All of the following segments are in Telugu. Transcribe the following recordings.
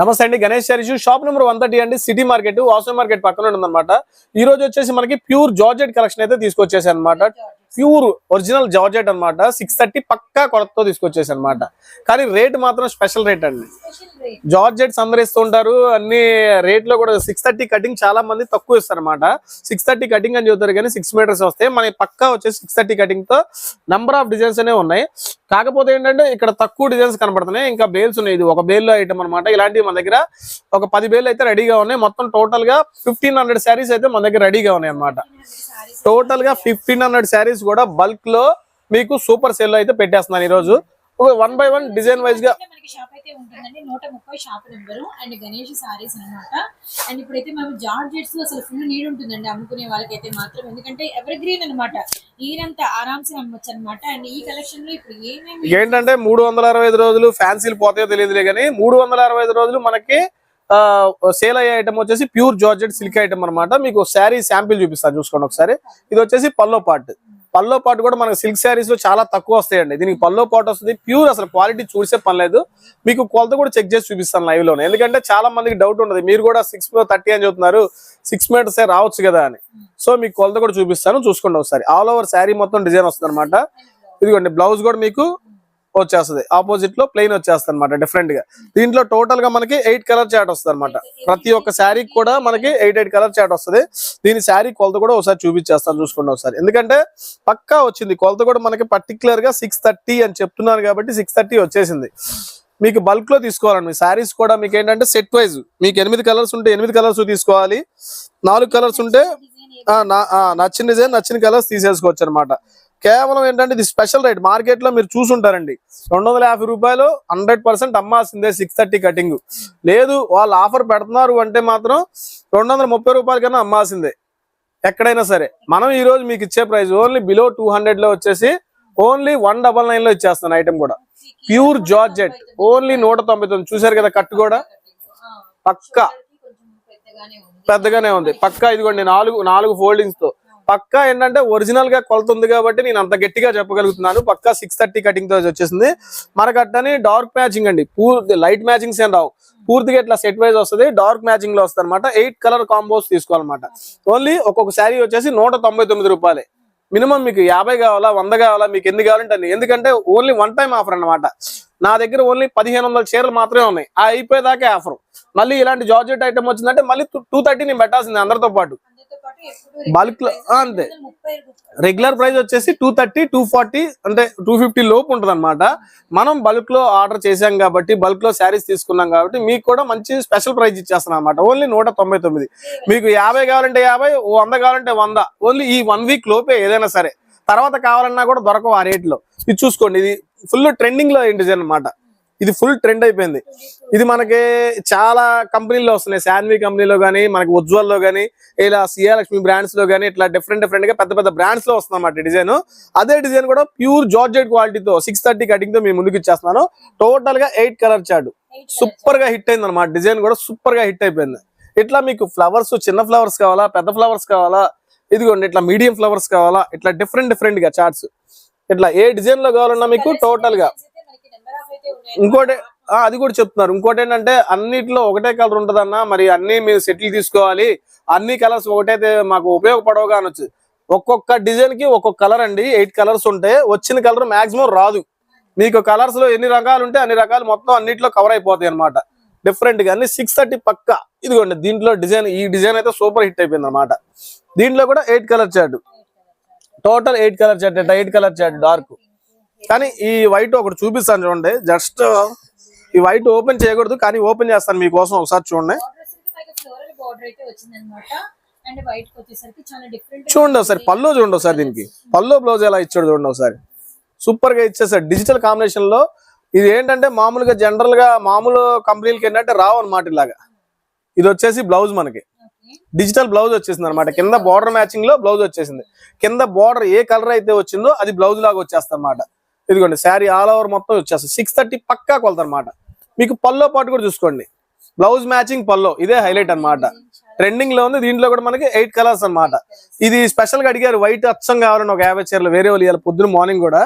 నమస్తే అండి. Ganesh Harish shop number one thirty అండి. సిటీ మార్కెట్ వాసవి మార్కెట్ పక్కన ఉందన్నమాట ఈ రోజు వచ్చేసి మనకి ప్యూర్ జార్జెట్ కలెక్షన్ అయితే తీసుకొచ్చేసి అనమాట ప్యూర్ ఒరిజినల్ జార్జెట్ అన్నమాట. సిక్స్ థర్టీ పక్కా కొలతతో తీసుకొచ్చేసి అనమాట కానీ రేట్ మాత్రం స్పెషల్ రేట్ అండి. జార్జెట్ సంబరిస్తూ ఉంటారు. అన్ని రేట్లో కూడా సిక్స్ థర్టీ కటింగ్ చాలా మంది తక్కువ ఇస్తారు అనమాట సిక్స్ థర్టీ కటింగ్ అని చెబుతారు కానీ సిక్స్ మీటర్స్ వస్తాయి మన పక్కా వచ్చేసి సిక్స్ థర్టీ కటింగ్తో నంబర్ ఆఫ్ డిజైన్స్ అనేవి ఉన్నాయి. కాకపోతే ఏంటంటే ఇక్కడ తక్కువ డిజైన్స్ కనబడుతున్నాయి ఇంకా బేల్స్ ఉన్నాయి. ఇది ఒక బేల్ ఐటమ్ అనమాట ఇలాంటివి మన దగ్గర ఒక పది బేల్ అయితే రెడీగా ఉన్నాయి. మొత్తం టోటల్గా ఫిఫ్టీన్ హండ్రెడ్ శారీస్ అయితే మన దగ్గర రెడీగా ఉన్నాయి అనమాట టోటల్గా ఫిఫ్టీన్ హండ్రెడ్ శారీస్ కూడా బల్క్లో మీకు సూపర్ సేల్ అయితే పెట్టేస్తున్నాను ఈరోజు. వన్ బై వన్ డిజైన్ వైజ్గా షాప్ అయితే ఉంటుందండి. నూట ముప్పై shop number and Ganesh saris అన్నమాట. అండ్ ఇప్పుడైతే మనం జార్జెట్స్ అసలు ఫుల్ నీడ్ ఉంటుందండి. అమ్ముకునే వాళ్ళకైతే మాత్రం. ఎందుకంటే ఎవర్ గ్రీన్ అనమాట ఈరంతా ఆరామ్సే అమ్మొచ్చు అనమాట అండ్ ఈ కలెక్షన్లో ఇప్పుడు ఏమేమి ఏంటంటే మూడు వందల అరవై ఐదు రోజులు ఫ్యాన్సీలు పోతాయో తెలియదులే కానీ మూడు వందల అరవై ఐదు రోజులు మనకి సేల్ అయ్యే ఐటమ్ వచ్చేసి ప్యూర్ జార్జెట్ సిల్క్ ఐటమ్ అన్నమాట. మీకు శారీ శాంపిల్ చూపిస్తాను చూసుకోండి ఒకసారి. ఇది వచ్చేసి పల్లో పార్ట్ పల్లో పాటు కూడా మనకి సిల్క్ శారీస్లో చాలా తక్కువ వస్తాయండి. దీనికి పల్లో పాటు వస్తుంది. ప్యూర్ అసలు క్వాలిటీ చూసే పని లేదు. మీకు కొలత కూడా చెక్ చేసి చూపిస్తాను లైవ్లోనే. ఎందుకంటే చాలా మందికి డౌట్ ఉండదు. మీరు కూడా సిక్స్ థర్టీ అని చెప్తున్నారు. సిక్స్ మీటర్స్ రావచ్చు కదా అని. సో మీకు కొలత కూడా చూపిస్తాను. చూసుకోండి ఒకసారి. ఆల్ ఓవర్ శారీ మొత్తం డిజైన్ వస్తుంది అనమాట ఇదిగోండి బ్లౌజ్ కూడా మీకు వచ్చేస్తుంది. ఆపోజిట్లో ప్లెయిన్ వచ్చేస్తుంది అనమాట డిఫరెంట్గా. దీంట్లో టోటల్గా మనకి ఎయిట్ కలర్ చాట్ వస్తుంది అనమాట ప్రతి ఒక్క శారీ కూడా మనకి ఎయిట్ ఎయిట్ కలర్ చాట్ వస్తుంది. దీని శారీ కొలత కూడా ఒకసారి చూపించేస్తాను చూసుకోండి ఒకసారి. ఎందుకంటే పక్కా వచ్చింది. కొలత కూడా మనకి పర్టికులర్గా సిక్స్ థర్టీ అని చెప్తున్నారు కాబట్టి సిక్స్ థర్టీ వచ్చేసింది. మీకు బల్క్లో తీసుకోవాలండి. మీ శారీస్ కూడా మీకు ఏంటంటే సెట్ వైజ్ మీకు ఎనిమిది కలర్స్ ఉంటే ఎనిమిది కలర్స్ తీసుకోవాలి. నాలుగు కలర్స్ ఉంటే నచ్చిన డిజైన్ నచ్చిన కలర్స్ తీసేసుకోవచ్చు అనమాట కేవలం ఏంటంటే ఇది స్పెషల్ రేట్ మార్కెట్లో మీరు చూసుంటారండి. రెండు వందల యాభై రూపాయలు హండ్రెడ్ పర్సెంట్ అమ్మాల్సిందే సిక్స్ థర్టీ కటింగ్ లేదు వాళ్ళు ఆఫర్ పెడుతున్నారు అంటే మాత్రం రెండు వందల ముప్పై రూపాయల కన్నా అమ్మాల్సిందే. ఎక్కడైనా సరే. మనం ఈ రోజు మీకు ఇచ్చే ప్రైస్ ఓన్లీ బిలో టూ హండ్రెడ్లో వచ్చేసి ఓన్లీ వన్ డబల్ నైన్లో ఇచ్చేస్తాను ఐటమ్ కూడా. ప్యూర్ జార్జెట్ ఓన్లీ నూట తొంభై తొమ్మిది. చూసారు కదా కట్టు కూడా? పక్కా. కొంచెం పెద్దగానే ఉంది. పెద్దగానే ఉంది. పక్కా ఇదిగోండి నాలుగు నాలుగు ఫోల్డింగ్స్తో. పక్కా ఏంటంటే ఒరిజినల్గా కొలత ఉంది కాబట్టి నేను అంత గట్టిగా చెప్పగలుగుతున్నాను. పక్కా సిక్స్ థర్టీ కటింగ్తో వచ్చేసింది. మనకట్టని డార్క్ మ్యాచింగ్ అండి. పూర్తి లైట్ మ్యాచింగ్స్ ఏం రావు. పూర్తిగా ఇట్లా సెట్ వైజ్ వస్తుంది. డార్క్ మ్యాచింగ్లో వస్తుంది అనమాట ఎయిట్ కలర్ కాంబోస్ తీసుకోవాలన్నమాట. ఓన్లీ ఒక్కొక్క శారీ వచ్చేసి నూట తొంభై తొమ్మిది రూపాయలే. మినిమం మీకు యాభై కావాలా వంద కావాలా మీకు ఎన్ని కావాలంటే ఎందుకంటే ఓన్లీ వన్ టైం ఆఫర్ అన్నమాట. నా దగ్గర ఓన్లీ పదిహేను వందల చీరలు మాత్రమే ఉన్నాయి. ఆ అయిపోయేదాకే ఆఫర్ మళ్ళీ ఇలాంటి జార్జెట్ ఐటమ్ వచ్చిందంటే మళ్ళీ టూ థర్టీ నేను పెట్టాల్సింది అందరితో పాటు. Bulk లో- అంతే. రెగ్యులర్ ప్రైస్ వచ్చేసి టూ థర్టీ టూ ఫార్టీ అంటే టూ ఫిఫ్టీ లోపు ఉంటుంది అనమాట మనం బల్క్లో ఆర్డర్ చేసాం కాబట్టి బల్క్లో శారీస్ తీసుకున్నాం కాబట్టి మీకు కూడా మంచి స్పెషల్ ప్రైస్ ఇచ్చేస్తున్నాం అనమాట ఓన్లీ నూట తొంభై తొమ్మిది. మీకు యాభై కావాలంటే యాభై వంద కావాలంటే వంద. ఓన్లీ ఈ వన్ వీక్ లోపే ఏదైనా సరే. తర్వాత కావాలన్నా కూడా దొరకవు ఆ రేట్లో. ఇది చూసుకోండి ఇది ఫుల్ ట్రెండింగ్లో డిజైన్ అన్నమాట. ఇది ఫుల్ ట్రెండ్ అయిపోయింది. ఇది మనకి చాలా కంపెనీల్లో వస్తున్నాయి. శాన్వి కంపెనీలో కానీ మనకి ఉజ్వల్లో కానీ ఇలా సియాలక్ష్మి బ్రాండ్స్లో కానీ ఇట్లా డిఫరెంట్ డిఫరెంట్గా పెద్ద పెద్ద బ్రాండ్స్లో వస్తుంది అన్నమాట డిజైన్. అదే డిజైన్ కూడా ప్యూర్ జార్జెట్ క్వాలిటీతో సిక్స్ థర్టీ కటింగ్తో మేము ముందుకు ఇచ్చేస్తున్నాను. టోటల్గా ఎయిట్ కలర్ చార్ట్ సూపర్గా హిట్ అయింది అనమాట డిజైన్ కూడా సూపర్గా హిట్ అయిపోయింది. ఇట్లా మీకు ఫ్లవర్స్ చిన్న ఫ్లవర్స్ కావాలా పెద్ద ఫ్లవర్స్ కావాలా ఇదిగోండి ఇట్లా మీడియం ఫ్లవర్స్ కావాలా ఇట్లా డిఫరెంట్ డిఫరెంట్గా చార్ట్స్ ఇట్లా ఏ డిజైన్లో కావాలన్నా మీకు టోటల్గా మనకి నెంబర్ ఆఫ్ అయితే ఉన్నాయి ఇంకోటి అది కూడా చెప్తున్నారు. ఇంకోటి ఏంటంటే అన్నిట్లో ఒకటే కలర్ ఉంటదన్న మరి అన్ని మీరు సెటిల్ తీసుకోవాలి. అన్ని కలర్స్ ఒకటైతే మాకు ఉపయోగపడవుగా అనొచ్చు. ఒక్కొక్క డిజైన్కి ఒక్కొక్క కలర్ అండి. ఎయిట్ కలర్స్ ఉంటే వచ్చిన కలర్ మాక్సిమం రాదు. మీకు కలర్స్లో ఎన్ని రకాలు ఉంటే అన్ని రకాలు మొత్తం అన్నిట్లో కవర్ అయిపోతాయి అనమాట డిఫరెంట్గా అన్ని సిక్స్ థర్టీ పక్క. ఇదిగోండి దీంట్లో డిజైన్ ఈ డిజైన్ అయితే సూపర్ హిట్ అయిపోయింది అనమాట దీంట్లో కూడా eight colour chart. Total eight colour chart eight colour chart dark. కానీ ఈ వైట్ ఒకటి చూపిస్తాను చూడండి. జస్ట్ ఈ వైట్ ఓపెన్ చేయకూడదు కానీ ఓపెన్ చేస్తాను మీకోసం ఒకసారి చూడండి. చూడండి ఒకసారి పల్లో చూడండి ఒకసారి దీనికి. పల్లో బ్లౌజ్ ఎలా ఇచ్చాడు చూడండి ఒకసారి. సూపర్గా ఇచ్చేసాడు. డిజిటల్ కాంబినేషన్లో ఇది ఏంటంటే మామూలుగా జనరల్గా మామూలు కంపెనీలకి ఏంటంటే రావు అనమాట ఇలాగా. ఇది వచ్చేసి బ్లౌజ్ మనకి. డిజిటల్ బ్లౌజ్ వచ్చేసింది అనమాట కింద బార్డర్ మ్యాచింగ్లో బ్లౌజ్ వచ్చేసింది. కింద బార్డర్ ఏ కలర్ అయితే వచ్చిందో అది బ్లౌజ్ లాగా వచ్చేస్తుంది అనమాట ఇదిగోండి శారీ ఆల్ ఓవర్ మొత్తం వచ్చేస్తుంది సిక్స్ థర్టీ పక్కా కొలత అనమాట మీకు పల్లో పాటు కూడా చూసుకోండి. బ్లౌజ్ మ్యాచింగ్ పల్లో ఇదే హైలైట్ అన్నమాట. ట్రెండింగ్లో ఉంది దీంట్లో కూడా మనకి ఎయిట్ కలర్స్ అన్నమాట. ఇది స్పెషల్గా అడిగారు వైట్ అచ్చం కావాలని ఒక యాభై చీరలు వేరే వాళ్ళు ఇవ్వాలి పొద్దున మార్నింగ్ కూడా.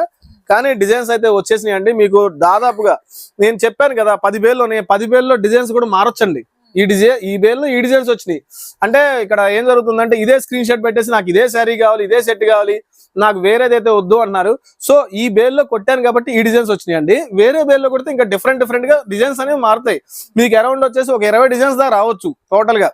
కానీ డిజైన్స్ అయితే వచ్చేసినాయి అండి మీకు దాదాపుగా నేను చెప్పాను కదా పది వేల్లో పది వేల్లో డిజైన్స్ కూడా మారొచ్చండి. ఈ డిజైన్ ఈ బేల్లో ఈ డిజైన్స్ వచ్చినాయి. అంటే ఇక్కడ ఏం జరుగుతుందంటే ఇదే స్క్రీన్ షాట్ పెట్టేసి నాకు ఇదే శారీ కావాలి ఇదే సెట్ కావాలి. నాకు వేరేదైతే వద్దు అన్నారు. సో ఈ బేల్లో కొట్టాను కాబట్టి ఈ డిజైన్స్ వచ్చినాయండి. అండి వేరే బేల్లో కొడితే ఇంకా డిఫరెంట్ డిఫరెంట్గా డిజైన్స్ అనేవి మారుతాయి. మీకు అరౌండ్ వచ్చేసి ఒక ఇరవై డిజైన్స్ దాకా రావచ్చు టోటల్గా.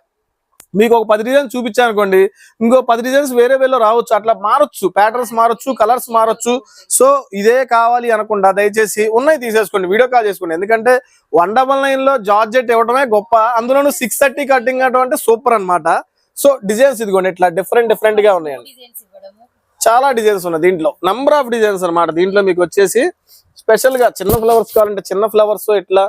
మీకు ఒక పది డిజైన్స్ చూపించాను అనుకోండి ఇంకో పది డిజైన్స్ వేరే వేలో రావచ్చు. అట్లా మారొచ్చు. ప్యాటర్న్స్ మారొచ్చు కలర్స్ మారొచ్చు. సో ఇదే కావాలి అనుకుంటా. దయచేసి ఉన్నాయి తీసేసుకోండి వీడియో కాల్ చేసుకోండి. ఎందుకంటే వన్ డబల్ నైన్లో జార్జెట్ ఇవ్వడమే గొప్ప. అందులోనూ సిక్స్ థర్టీ కటింగ్ అంటే సూపర్ అనమాట సో డిజైన్స్ ఇదిగోండి ఇట్లా డిఫరెంట్ డిఫరెంట్గా ఉన్నాయండి. చాలా డిజైన్స్ ఉన్నాయి దీంట్లో. నంబర్ ఆఫ్ డిజైన్స్ అన్నమాట. దీంట్లో మీకు వచ్చేసి స్పెషల్గా చిన్న ఫ్లవర్స్ కావాలంటే చిన్న ఫ్లవర్స్ ఇట్లా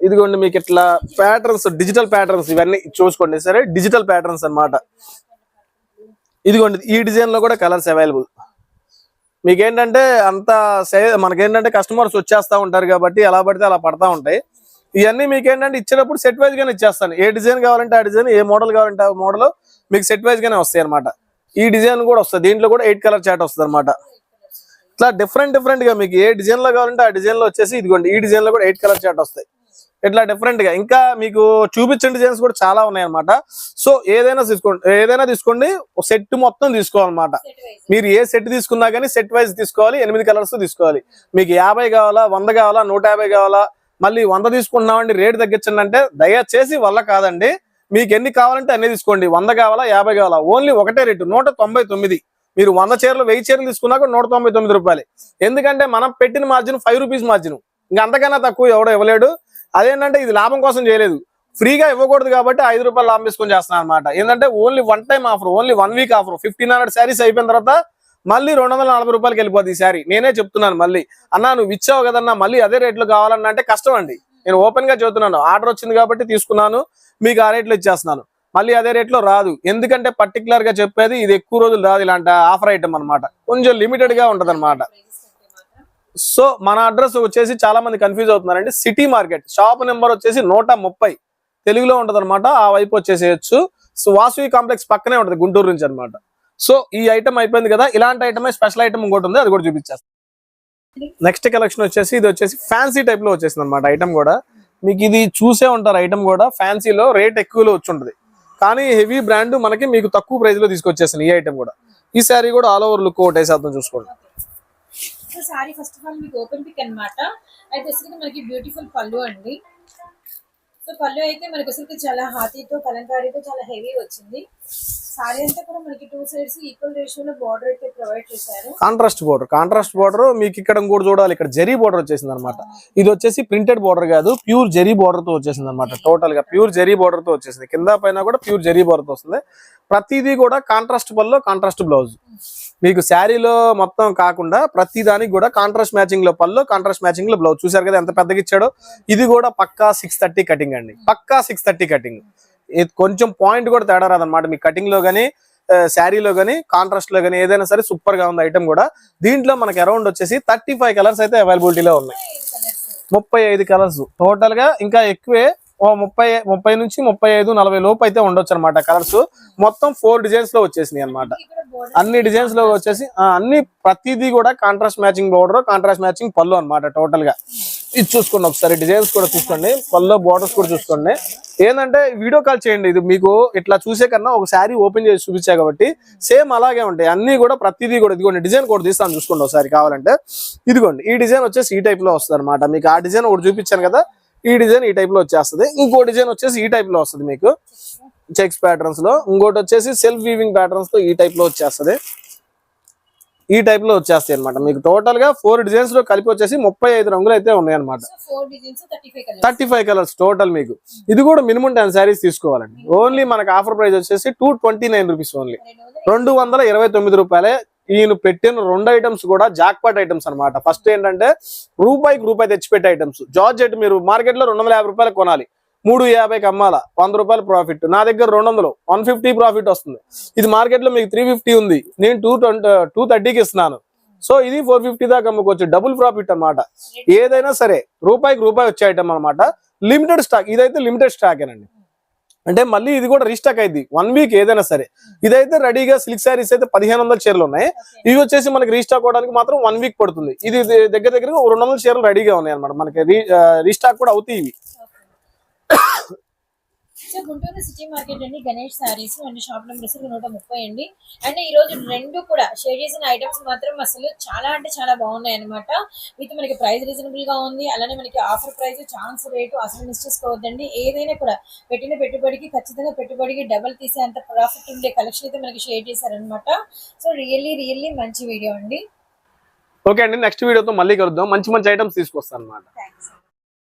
ఇదిగోండి మీకు ఇట్లా ప్యాటర్న్స్ డిజిటల్ ప్యాటర్న్స్ ఇవన్నీ చూసుకోండి. సరే డిజిటల్ ప్యాటర్న్స్ అన్నమాట. ఇదిగోండి ఈ డిజైన్లో కూడా కలర్స్ అవైలబుల్ మీకేంటంటే అంత మనకేంటంటే కస్టమర్స్ వచ్చేస్తా ఉంటారు కాబట్టి ఎలా పడితే అలా పడతా ఉంటాయి. ఇవన్నీ మీకు ఏంటంటే ఇచ్చేటప్పుడు సెట్ వైజ్గానే ఇచ్చేస్తాను. ఏ డిజైన్ కావాలంటే ఆ డిజైన్ ఏ మోడల్ కావాలంటే ఆ మోడల్ మీకు సెట్ వైజ్గానే వస్తాయి అనమాట ఈ డిజైన్ కూడా వస్తుంది. దీంట్లో కూడా ఎయిట్ కలర్ చాట్ వస్తుంది అనమాట ఇట్లా డిఫరెంట్ డిఫరెంట్గా మీకు ఏ డిజైన్లో కావాలంటే ఆ డిజైన్లో వచ్చేసి ఇదిగోండి ఈ డిజైన్లో కూడా ఎయిట్ కలర్ చాట్ వస్తాయి. ఇట్లా డిఫరెంట్గా. ఇంకా మీకు చూపించిన డిజైన్స్ కూడా చాలా ఉన్నాయి అనమాట సో ఏదైనా తీసుకోండి ఏదైనా తీసుకోండి సెట్ మొత్తం తీసుకోవాలన్నమాట. మీరు ఏ సెట్ తీసుకున్నా కానీ సెట్ వైజ్ తీసుకోవాలి ఎనిమిది కలర్స్ తీసుకోవాలి. మీకు యాభై కావాలా వంద కావాలా నూట యాభై కావాలా మళ్ళీ వంద తీసుకున్నామండి రేట్ తగ్గించండి అంటే దయచేసి వల్ల కాదండి. మీకు ఎన్ని కావాలంటే అన్ని తీసుకోండి. వంద కావాలా యాభై కావాలా? ఓన్లీ ఒకటే రేటు నూట తొంభై తొమ్మిది. మీరు వంద చీరలు వెయ్యి చీరలు తీసుకున్నాక నూట తొంభై తొమ్మిది రూపాయలు. ఎందుకంటే మనం పెట్టిన మార్జిన్ ఫైవ్ రూపీస్ మార్జిన్ ఇంకా అంతకన్నా తక్కువ ఎవడో ఇవ్వలేడు. అదేంటంటే ఇది లాభం కోసం చేయలేదు. ఫ్రీగా ఇవ్వకూడదు కాబట్టి ఐదు రూపాయలు లాభం తీసుకొని చేస్తున్నాను అనమాట ఏంటంటే only one time offer only one week offer fifteen hundred saris అయిపోయిన తర్వాత మళ్ళీ రెండు వందల నలభై రూపాయలకి వెళ్ళిపోద్ది ఈ శారీ నేనే చెప్తున్నాను మళ్ళీ. అన్నా నువ్వు ఇచ్చావు కదన్నా మళ్ళీ అదే రేట్లు కావాలన్నా అంటే కష్టం అండి. నేను ఓపెన్గా చెబుతున్నాను ఆర్డర్ వచ్చింది కాబట్టి తీసుకున్నాను. మీకు ఆ రేట్లో ఇచ్చేస్తున్నాను. మళ్ళీ అదే రేట్లో రాదు. ఎందుకంటే పర్టికులర్గా చెప్పేది ఇది ఎక్కువ రోజులు రాదు ఇలాంటి ఆఫర్ ఐటమ్ అన్నమాట. కొంచెం లిమిటెడ్గా ఉంటది అనమాట సో మన అడ్రస్ వచ్చేసి చాలా మంది కన్ఫ్యూజ్ అవుతున్నారండి. సిటీ మార్కెట్ షాప్ నెంబర్ వచ్చేసి నూట ముప్పై. తెలుగులో ఉంటది ఆ వైపు వచ్చేసేయచ్చు. సో వాసువి కాంప్లెక్స్ పక్కనే ఉంటది. గుంటూరు నుంచి అన్నమాట. సో ఈ ఐటమ్ అయిపోయింది కదా. ఇలాంటి ఐటమ్ స్పెషల్ ఐటమ్ ఇంకోటి ఉంది. అది కూడా చూపించేస్తాను నెక్స్ట్ కలెక్షన్ వచ్చేసి ఇది వచ్చేసి ఫ్యాన్సీ టైప్లో వచ్చేసింది అనమాట ఐటమ్ కూడా. మీకు ఇది చూసే ఉంటారు ఐటమ్ కూడా ఫ్యాన్సీలో రేట్ ఎక్కువలో వచ్చి కానీ హెవీ బ్రాండ్ మనకి మీకు తక్కువ ప్రైస్లో తీసుకొచ్చేసింది ఈ ఐటమ్ కూడా. ఈ శారీ కూడా ఆల్ ఓవర్ లుక్ ఒకటే శాతం చూసుకోండి. సారీ ఫస్ట్ ఆఫ్ ఆల్ మీకు ఓపెన్ పిక్ అయితే మనకి బ్యూటిఫుల్ పళ్ళు అండి. సో పళ్ళు అయితే మనకి అసలు చాలా హాతీతో కలంకారీతో చాలా హెవీ వచ్చింది. సారీ అంతా కూడా మనకి టూ సైడ్స్ ఈక్వల్ రేషియోలో బార్డర్ అయితే ప్రొవైడ్ చేశారు. కాంట్రాస్ట్ బోర్డర్ కాంట్రాస్ట్ బోర్డర్ మీకు ఇక్కడ ఇంకోటి చూడాలి. ఇక్కడ జరీ బోర్డర్ వచ్చేసింది అనమాట ఇది వచ్చేసి ప్రింటెడ్ బోర్డర్ కాదు ప్యూర్ జరీ బోర్డర్తో వచ్చేసింది అనమాట టోటల్గా ప్యూర్ జరీ బోర్డర్తో వచ్చేసింది. కింద పైన కూడా ప్యూర్ జరీ బోర్డర్తో వస్తుంది. ప్రతిదీ కూడా కాంట్రాస్ట్ పల్లో కాంట్రాస్ట్ బ్లౌజ్ మీకు శారీలో మొత్తం కాకుండా ప్రతి దానికి కూడా కాంట్రాస్ట్ మ్యాచింగ్లో పళ్ళు కాంట్రాస్ట్ మ్యాచింగ్లో బ్లౌజ్ చూసారు కదా ఎంత పెద్దగా ఇచ్చాడో? ఇది కూడా పక్కా సిక్స్ థర్టీ కటింగ్ అండి. పక్కా సిక్స్ థర్టీ కటింగ్ కొంచెం పాయింట్ కూడా తేడా రాదనమాట మీ కటింగ్లో కానీ శారీలో కానీ కాంట్రాస్ట్లో కానీ ఏదైనా సరే సూపర్గా ఉంది ఐటమ్ కూడా. దీంట్లో మనకి అరౌండ్ వచ్చేసి థర్టీ ఫైవ్ కలర్స్ అయితే అవైలబిలిటీలో ఉన్నాయి. ముప్పై ఐదు కలర్స్ టోటల్గా ఇంకా ఎక్కువే ముప్పై ముప్పై నుంచి ముప్పై ఐదు నలభై లోపు అయితే ఉండొచ్చు అనమాట కలర్స్. మొత్తం ఫోర్ డిజైన్స్లో వచ్చేసినాయి అనమాట అన్ని డిజైన్స్లో వచ్చేసి ఆ, అన్ని ప్రతిదీ కూడా contrast matching border contrast matching పళ్ళు అనమాట టోటల్గా. ఇది చూసుకోండి ఒకసారి డిజైన్స్ కూడా చూసుకోండి. పళ్ళు బోర్డర్స్ కూడా చూసుకోండి. ఏంటంటే వీడియో కాల్ చేయండి. ఇది మీకు ఇట్లా చూసే కన్నా ఒక శారీ ఓపెన్ చేసి చూపించా కాబట్టి సేమ్ అలాగే ఉంటాయి. అన్ని కూడా ప్రతిదీ కూడా ఇదిగోండి డిజైన్ కూడా తీస్తాను చూసుకోండి ఒకసారి కావాలంటే. ఇదిగోండి ఈ డిజైన్ వచ్చేసి ఈ టైప్లో వస్తుంది మీకు ఆ డిజైన్ ఒకటి చూపించాను కదా ఈ డిజైన్ ఈ టైప్లో వచ్చేస్తుంది. ఇంకో డిజైన్ వచ్చేసి ఈ టైప్లో వస్తుంది మీకు. చెక్స్ ప్యాటర్న్స్లో. ఇంకోటి వచ్చేసి సెల్ఫ్ వీవింగ్ ప్యాటర్న్స్తో ఈ టైప్లో వచ్చేస్తుంది. ఈ టైప్లో వచ్చేస్తాయి అనమాట మీకు టోటల్గా ఫోర్ డిజైన్స్లో కలిపి వచ్చేసి ముప్పై ఐదు రంగులు అయితే ఉన్నాయి అనమాట so four designs thirty five colours total మీకు. ఇది కూడా మినిమం టెన్ శారీస్ తీసుకోవాలండి. ఓన్లీ మనకి ఆఫర్ ప్రైస్ వచ్చేసి two twenty nine rupees only. రెండు వందల ఇరవై తొమ్మిది రూపాయలే ఈయన పెట్టిన రెండు ఐటమ్స్ కూడా జాక్పాట్ ఐటమ్స్ అన్నమాట. ఫస్ట్ ఏంటంటే రూపాయికి రూపాయి తెచ్చిపెట్టే ఐటమ్స్ జార్జెట్ మీరు మార్కెట్లో రెండు వందల యాభై రూపాయలు కొనాలి. మూడు యాభైకి అమ్మాల వంద రూపాయలు ప్రాఫిట్ నా దగ్గర రెండు వందలు వన్ ఫిఫ్టీ ప్రాఫిట్ వస్తుంది. ఇది మార్కెట్లో మీకు త్రీ ఫిఫ్టీ ఉంది. నేను టూ ట్వంటీ టూ థర్టీకి ఇస్తున్నాను. సో ఇది ఫోర్ ఫిఫ్టీ దాకా అమ్ముకోవచ్చు. డబుల్ ప్రాఫిట్ అన్నమాట. ఏదైనా సరే రూపాయికి రూపాయి వచ్చే ఐటమ్ అన్నమాట. లిమిటెడ్ స్టాక్ ఇదైతే లిమిటెడ్ స్టాక్ ఏనండి. అంటే మళ్ళీ ఇది కూడా రీస్టాక్ అయింది. వన్ వీక్ ఏదైనా సరే. ఇదైతే రెడీగా సిల్క్ శారీస్ అయితే పదిహేను వందల చీరలు ఉన్నాయి. ఇవి వచ్చేసి మనకి రీస్టాక్ అవడానికి మాత్రం వన్ వీక్ పడుతుంది. ఇది దగ్గర దగ్గర రెండు వందల చీరలు రెడీగా ఉన్నాయి అనమాట మనకి రీస్టాక్ కూడా అవుతాయి ఇవి. సో గుంటూరు సిటీ మార్కెట్ అండి Ganesh saris and shop number అసలు నూట ముప్పై అండి. అండ్ ఈ రోజు రెండు కూడా షేర్ చేసిన ఐటమ్స్ మాత్రం అసలు చాలా అంటే చాలా బాగున్నాయి అనమాట విత్ మనకి ప్రైస్ రీజనబుల్గా ఉంది. అలానే మనకి ఆఫర్ ప్రైస్ ఛాన్స్ రేటు అసలు మిస్ చేసుకోవద్దండి. ఏదైనా కూడా పెట్టిన పెట్టుబడికి ఖచ్చితంగా పెట్టుబడికి డబల్ తీసే అంత ప్రాఫిట్ ఉండే కలెక్షన్ అయితే మనకి షేర్ చేశారనమాట సో రియల్లీ రియల్లీ మంచి వీడియో అండి. ఓకే అండి నెక్స్ట్ వీడియోతో మళ్ళీ కలుద్దాం. మంచి మంచి ఐటమ్స్ తీసుకొస్తాను అనమాట థ్యాంక్స్